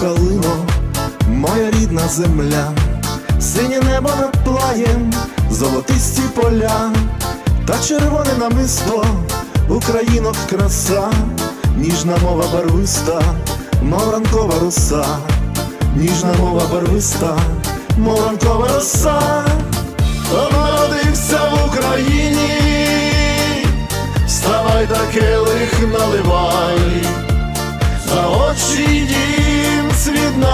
калино, моя рідна земля, синє небо над плаєм, золотисті поля, та червоне намисто, Українок краса, ніжна мова барвиста, мов ранкова роса, ніжна мова барвиста, мов ранкова роса, народився в Україні, вставай та келих наливай. За очі на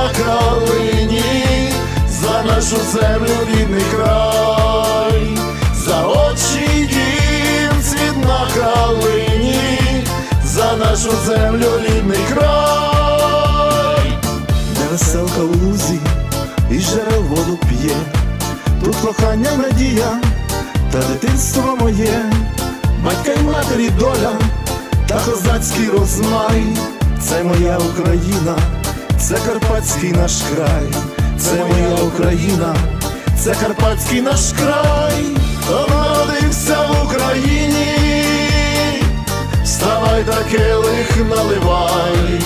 калині, за нашу землю рідний край, за очі дім світ на калині, за нашу землю рідний край, де веселка в лузі і жерел воду п'є, тут кохання надія та дитинство моє, батька й матері доля та козацький розмай, це моя Україна, це карпатський наш край, це моя Україна, це карпатський наш край, хто народився в Україні, вставай та келих наливай,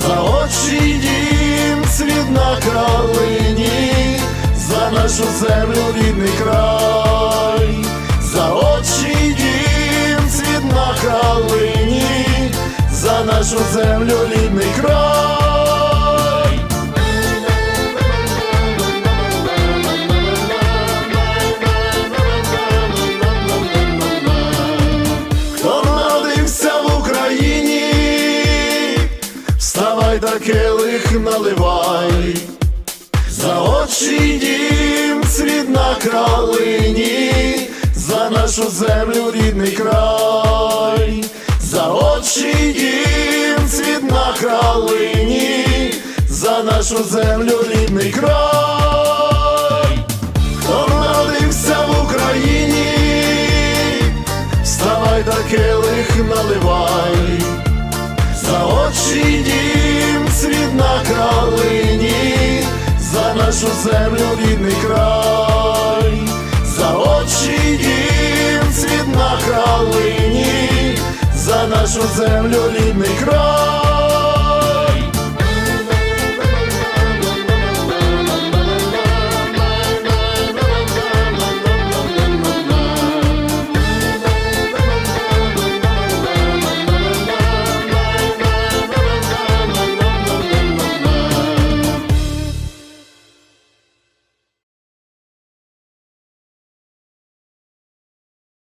за очі дім світ на калині, за нашу землю рідний край, за очі дім світ на калині, за нашу землю рідний край. Та келих наливай, за очі дім світ на калині, за нашу землю рідний край, за очі дім світ на калині, за нашу землю рідний край, хто народився в Україні, вставай та келих наливай, за очі дім світ на калині, за нашу землю рідний край, за очі дім світ на калині, за нашу землю рідний край.